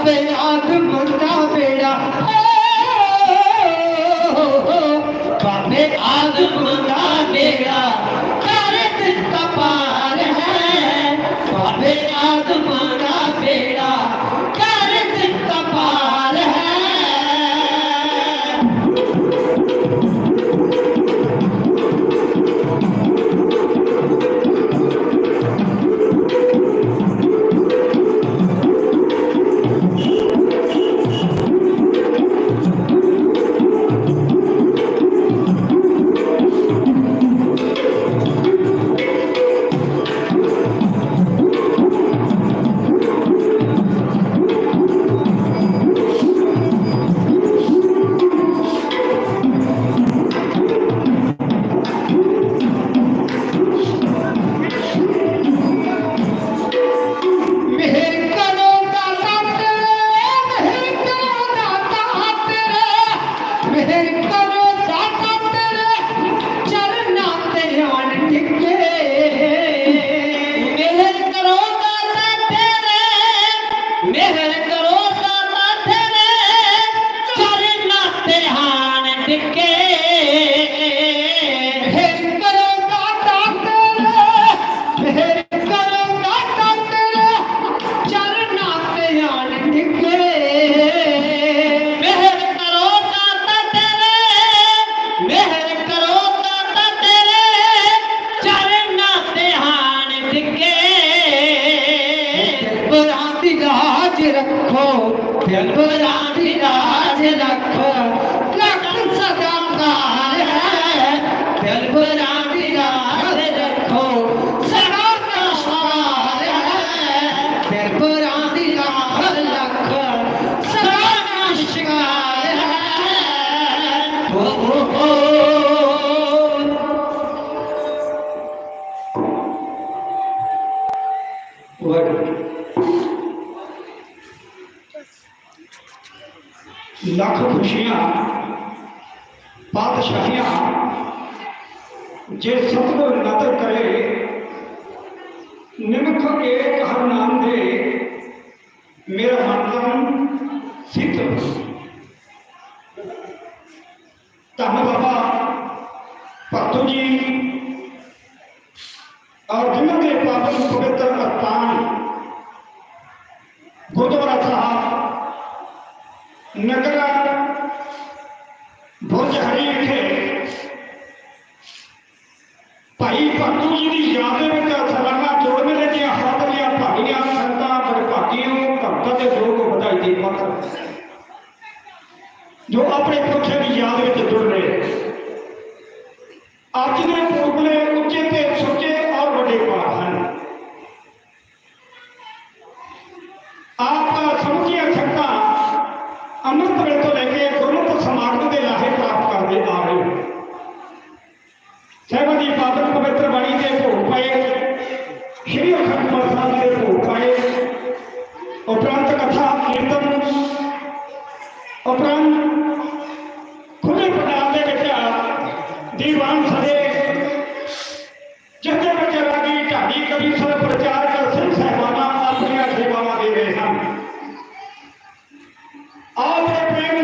ਹਾਂ ਬਾਬੇ ਆਦਮ ਦਾ ਬੇੜਾ ਬਾਬੇ ਆਦਮ ਦਾ ਬੇੜਾ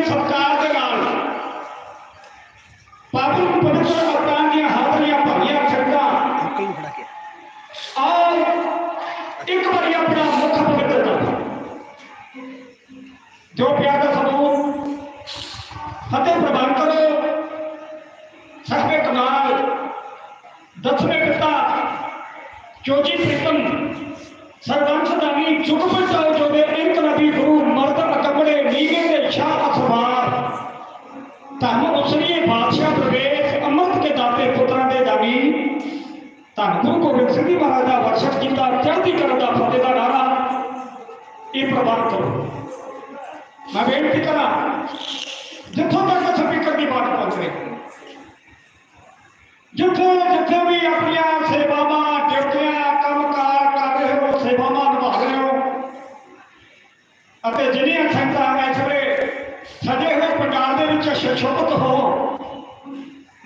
সরকার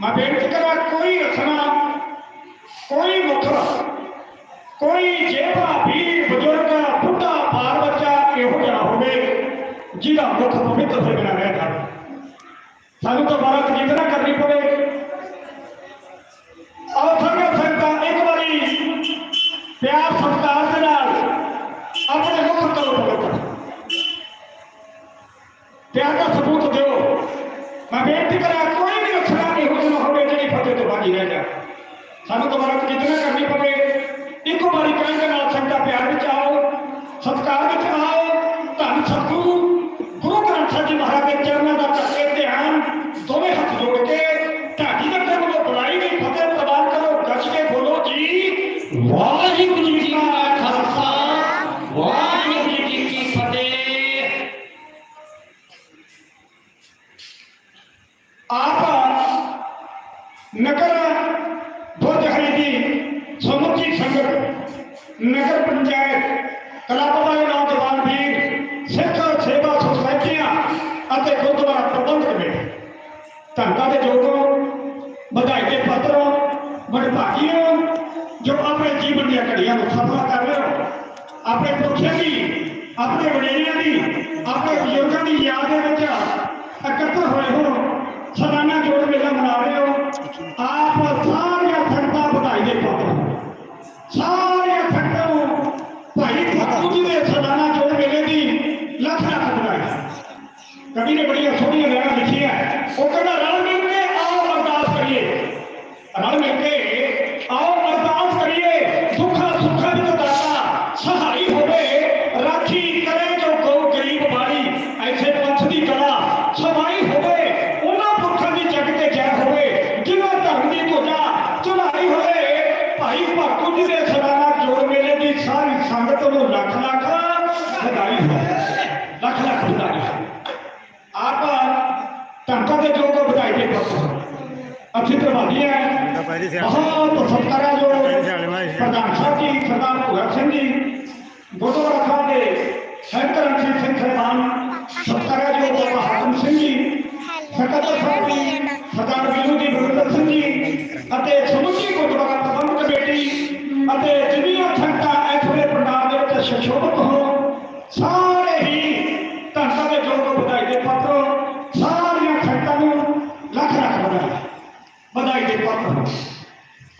मैं बेनती करा कोई रखना कोई मुखरा ਕੋਈ ਜਿਹੜਾ ਵੀਰ, ਬਜ਼ੁਰਗ, ਬੁੱਢਾ, ਬਾਲ ਬੱਚਾ, ਇਹੋ ਜਿਹਾ ਹੋਵੇ, ਜਿਹਦਾ ਮੁੱਖ ਪਵਿੱਤਰ ਸੇ ਬਿਨਾ ਰਹਿ ਜਾਵੇ। ਸਾਨੂੰ ਤਾਂ ਬਾਰਾ ਤਜੀਦ ਨਾ ਕਰਨੀ ਪਵੇ। ¡Wow!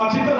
아, 진짜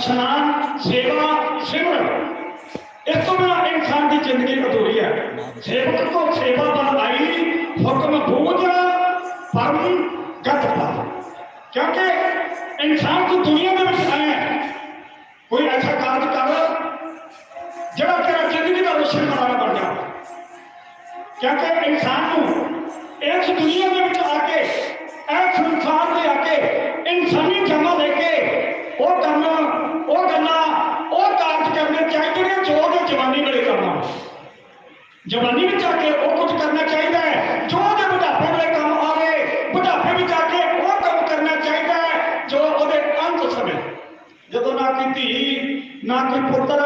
আসে না ਕੋਈ ਧੀ, ਨਾ ਕੋਈ ਪੁੱਤਰ,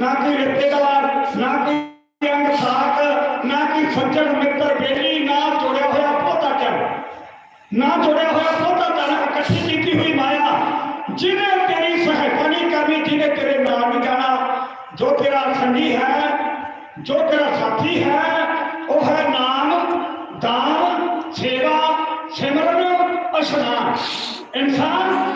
ਨਾ ਕੋਈ ਰਿਸ਼ਤੇਦਾਰ, ਨਾ ਕੋਈ ਅੰਗ ਸਾਥ, ਨਾ ਕੋਈ ਸੱਜਣ ਮਿੱਤਰ ਬੇਲੀ ਨਾ ਜੁੜਿਆ ਹੋਇਆ ਪੋਤਾ ਚੜ ਨਾ ਜੁੜਿਆ ਹੋਇਆ ਪੋਤਾ ਚੜ ਇਕੱਠੀ ਕੀਤੀ ਹੋਈ ਮਾਇਆ, ਜਿਹਨੇ ਤੇਰੀ ਸਹਾਇਤਾ ਨਹੀਂ ਕਰਨੀ, ਜਿਹਨੇ ਤੇਰੇ ਨਾਲ ਨਹੀਂ ਜਾਣਾ। ਜੋ ਤੇਰਾ ਸੰਗੀ ਹੈ, ਜੋ ਤੇਰਾ ਸਾਥੀ ਹੈ, ਉਹ ਹੈ ਨਾਮ, ਦਾਨ, ਸੇਵਾ, ਸਿਮਰਨ, ਅਸ਼ਨਾਨ। ਇਨਸਾਨ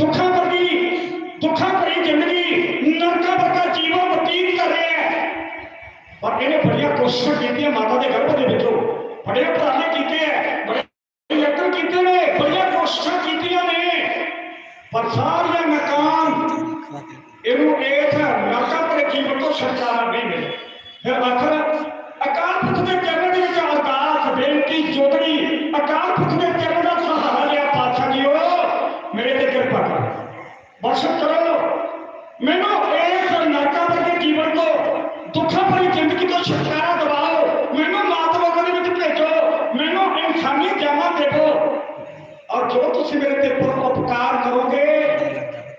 to come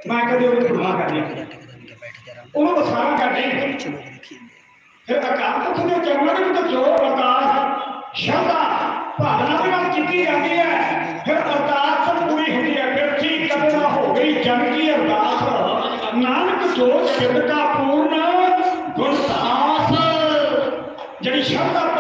میں کدی وہ کر کرنی انہوں تو سارا دیں پھر اکار تو کے چرਨਾਂ نے تو جو برداشت شردا بھاونا بھی بات کیتی جاتی ہے، پھر ارداس پوری ہوتی ہے۔ پھر ٹھیک کرنا ہو گئی جن کی ارداس نانک جو شردا پورن گنساس، جڑی شردا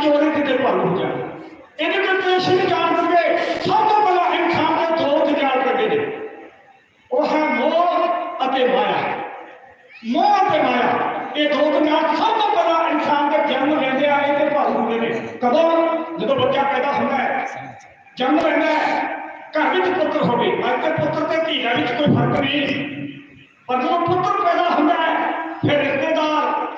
ਇਹ ਪੰਜ ਚੋਰ ਭਰ ਹੋ ਜਾਣ ਇਹਦੇ ਤੇ ਪੇਸ਼ ਨਹੀਂ ਜਾਣ ਦਿੰਦੇ ਸਭ ਤੋਂ ਪਹਿਲਾਂ ਇਨਸਾਨ ਦੇ ਦੋ ਜਜਾਲ ਕਰਦੇ ਨੇ। ਉਹ ਹੈ ਮੋਹ ਅਤੇ ਮਾਇਆ। ਮੋਹ ਅਤੇ ਮਾਇਆ, ਇਹ ਦੋ ਜਜਾਲ ਸਭ ਤੋਂ ਪਹਿਲਾਂ ਇਨਸਾਨ ਦੇ ਜਨਮ ਲੈਂਦੇ ਆ, ਇਹਦੇ ਭਰ ਹੁੰਦੇ ਨੇ। ਕਦੋਂ? ਜਦੋਂ ਬੱਚਾ ਪੈਦਾ ਹੁੰਦਾ ਹੈ। ਜਨਮ ਲੈਂਦਾ ਹੈ, ਘਰ ਵਿੱਚ ਪੁੱਤਰ ਹੋਵੇ। ਅੱਜ ਤੇ ਪੁੱਤਰ ਤੇ ਧੀ ਵਿੱਚ ਕੋਈ ਫ਼ਰਕ ਨਹੀਂ। ਪਰ ਜਦੋਂ ਪੁੱਤਰ ਪੈਦਾ ਹੁੰਦਾ ਹੈ, ਫਿਰ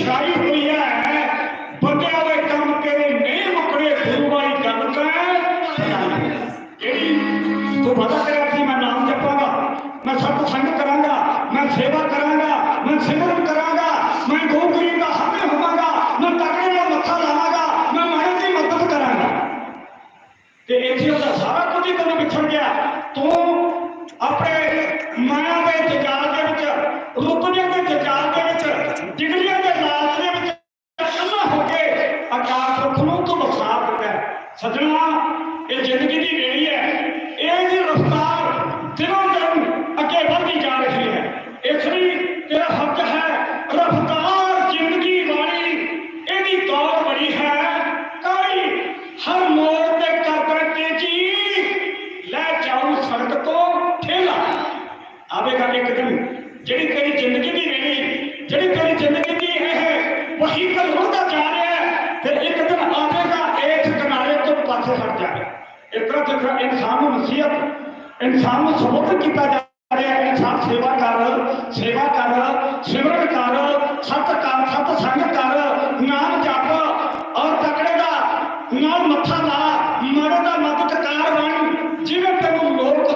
Israel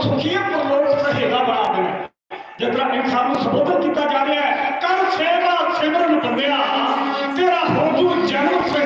خصوصیت کو لوگ سہیلا بنا دینا جس انسان سبوتن کیا جا رہا ہے کر سیوا سمرن بندیا تیرا ہو جنم سے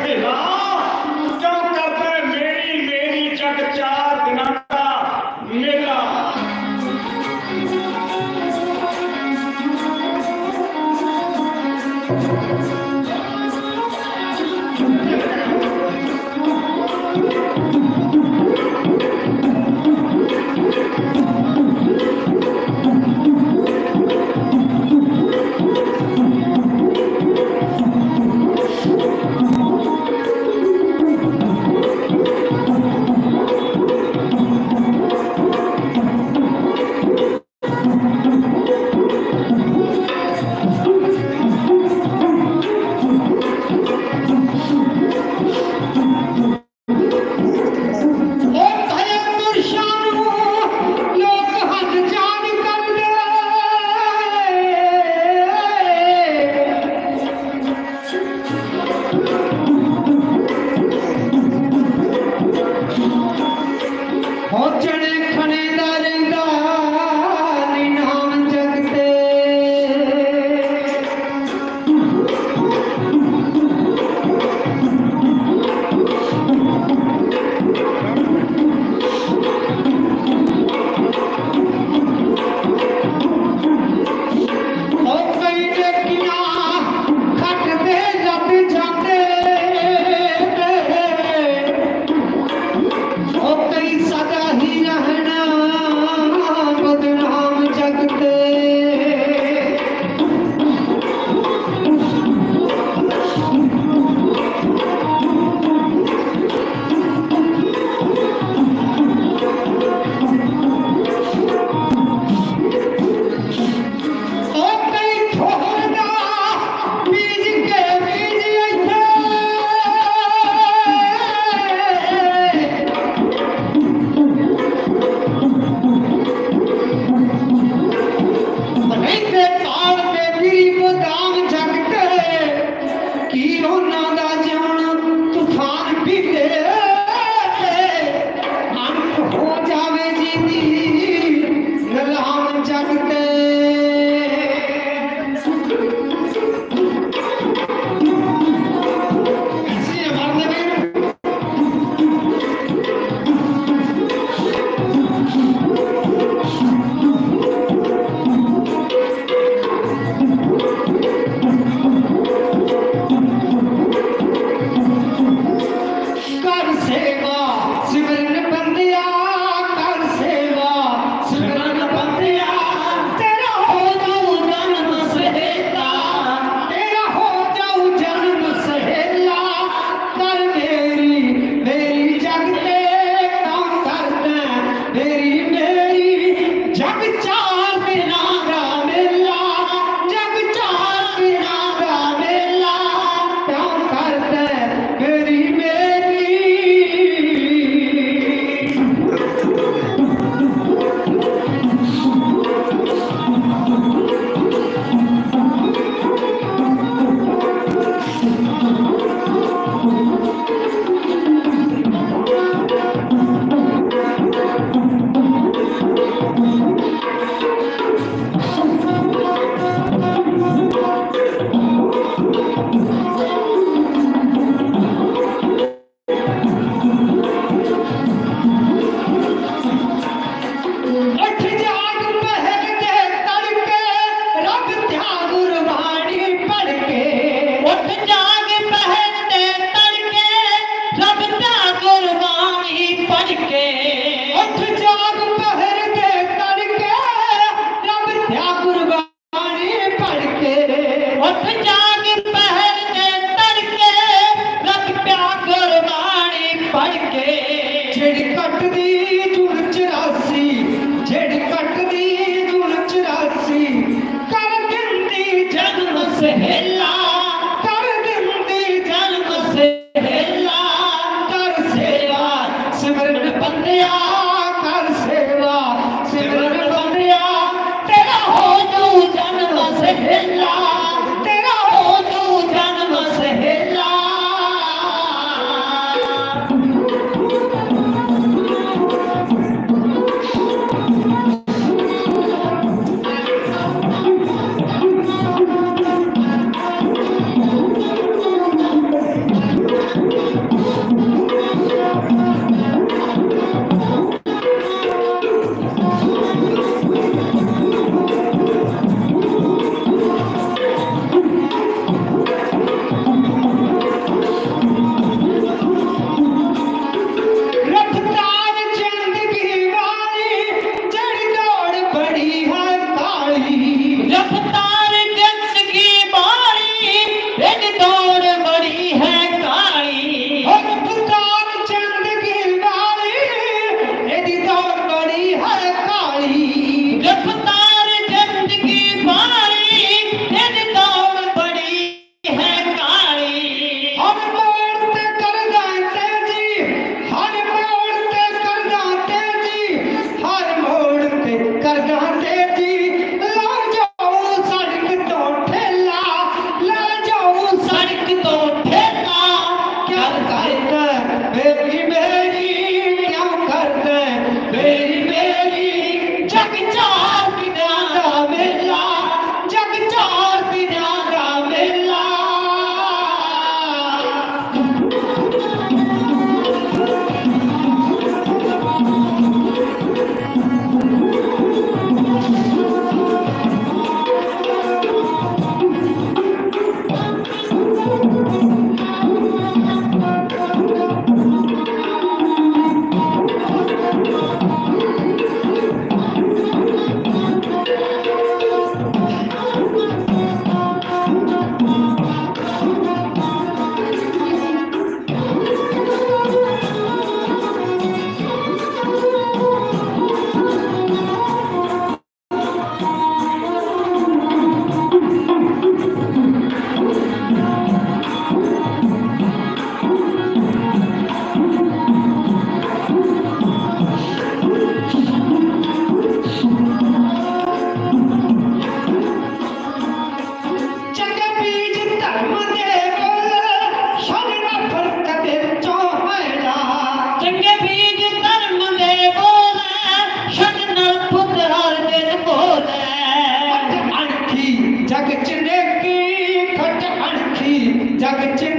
যা দেখছেন